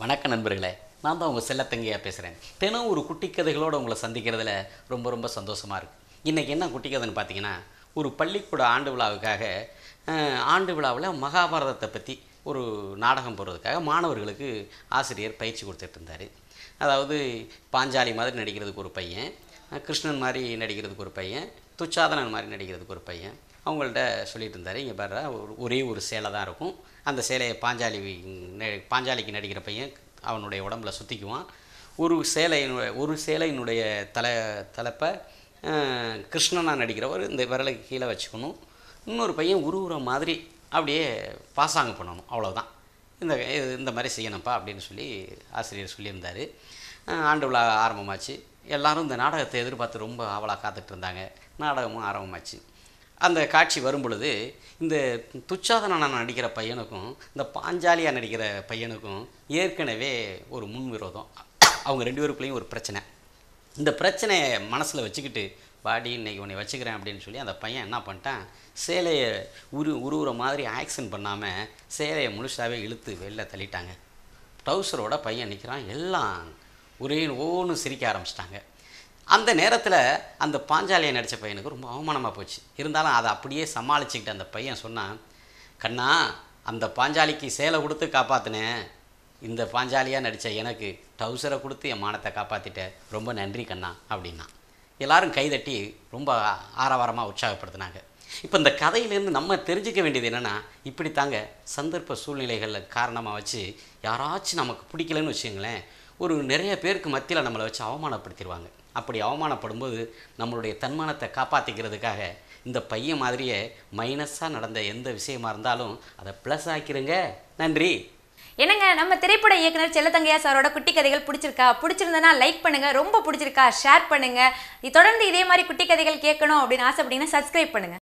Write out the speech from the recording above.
வணக்கம் நண்பர்களே. நான் தான் உங்கள் செல்லத்தங்கையாக பேசுகிறேன் தினம் ஒரு குட்டி கதைகளோடு உங்களை சந்திக்கிறதுல ரொம்ப ரொம்ப சந்தோஷமாக இருக்குது இன்றைக்கி என்ன குட்டி கதைன்னு பார்த்தீங்கன்னா ஒரு பள்ளிக்கூட ஆண்டு விழாவுக்காக ஆண்டு விழாவில் மகாபாரதத்தை பற்றி ஒரு நாடகம் போடுறதுக்காக மாணவர்களுக்கு ஆசிரியர் பயிற்சி கொடுத்துட்டு இருந்தார். அதாவது பாஞ்சாலி மாதிரி நடிக்கிறதுக்கு ஒரு பையன் கிருஷ்ணன் மாதிரி நடிக்கிறதுக்கு ஒரு பையன் துச்சாதனன் மாதிரி நடிக்கிறதுக்கு ஒரு பையன் அவங்கள்ட்ட சொல்லிட்டு இருந்தார் இங்கே பாரு ஒரு ஒரே ஒரு சேலை தான் இருக்கும். அந்த சேலையை பாஞ்சாலி பாஞ்சாலிக்கு நடிக்கிற பையன் அவனுடைய உடம்புல சுற்றிக்குவான் ஒரு சேலையினுடைய ஒரு சேலையினுடைய தலை தலைப்பை கிருஷ்ணனா நடிக்கிறவர் இந்த விரலுக்கு கீழே வச்சுக்கணும். இன்னொரு பையன் உருவுற மாதிரி அப்படியே பாசாங்க பண்ணணும். அவ்வளோதான் இந்த இது- இந்த மாதிரி செய்யணும்ப்பா அப்படின்னு சொல்லி ஆசிரியர் சொல்லியிருந்தார். ஆண்டு விழா ஆரம்பமாச்சு. எல்லோரும் இந்த நாடகத்தை எதிர்பார்த்து ரொம்ப ஆவலாக காத்துட்டு இருந்தாங்க. நாடகமும் ஆரம்பமாச்சு. அந்த காட்சி வரும் பொழுது இந்த துச்சாதனான நடிக்கிற பையனுக்கும் இந்த பாஞ்சாலியாக நடிக்கிற பையனுக்கும் ஏற்கனவே ஒரு முன் விரோதம். அவங்க ரெண்டு பேருக்குள்ளேயும் ஒரு பிரச்சனை. இந்த பிரச்சனையை மனசில் வச்சுக்கிட்டு பாடி இன்னைக்கு உன்னை வச்சுக்கிறேன் அப்படின்னு சொல்லி அந்த பையன் என்ன பண்ணிட்டான்? சேலையை உரு உருவுற மாதிரி ஆக்ஷன் பண்ணாமல் சேலையை முழுசாகவே இழுத்து வெளில தள்ளிட்டாங்க. ட்ரௌசரோட பையன் நிற்கிறான் எல்லாம் ஒரே ஓன்னு சிரிக்க ஆரம்பிச்சிட்டாங்க. அந்த நேரத்தில் அந்த பாஞ்சாலியை நடித்த பையனுக்கு ரொம்ப அவமானமாக போச்சு. இருந்தாலும் அதை அப்படியே சமாளிச்சுக்கிட்டு அந்த பையன் சொன்னான் கண்ணா அந்த பாஞ்சாலிக்கு சேலை கொடுத்து காப்பாற்றினேன் இந்த பாஞ்சாலியாக நடித்த எனக்கு டவுசரை கொடுத்து என் மானத்தை காப்பாற்றிட்டேன் ரொம்ப நன்றி கண்ணா அப்படின்னா எல்லாரும் கைதட்டி ரொம்ப ஆரவாரமாக உற்சாகப்படுத்தினாங்க. இப்போ இந்த கதையிலேருந்து நம்ம தெரிஞ்சுக்க வேண்டியது என்னென்னா இப்படி தாங்க சந்தர்ப்ப சூழ்நிலைகளில் காரணமாக வச்சு யாராச்சும் நமக்கு பிடிக்கலன்னு வச்சுங்களேன் ஒரு நிறைய பேருக்கு மத்தியில் நம்மளை வச்சு அவமானப்படுத்திடுவாங்க அப்படி அவமானப்படும்போது நம்மளுடைய தன்மானத்தை காப்பாற்றிக்கிறதுக்காக இந்த பையன் மாதிரியே மைனஸாக நடந்த எந்த விஷயமா இருந்தாலும் அதை ப்ளஸ் ஆக்கிருங்க. நன்றி. என்னங்க நம்ம திரைப்பட இயக்குனர் செல்லத்தங்கையா சாரோட குட்டி கதைகள் பிடிச்சிருக்கா? பிடிச்சிருந்தனா லைக் பண்ணுங்க. ரொம்ப பிடிச்சிருக்கா. ஷேர் பண்ணுங்க. தொடர்ந்து இதே மாதிரி குட்டி கதைகள் கேட்கணும் அப்படின்னு ஆசைப்பட்டீங்கன்னா சப்ஸ்கிரைப் பண்ணுங்க.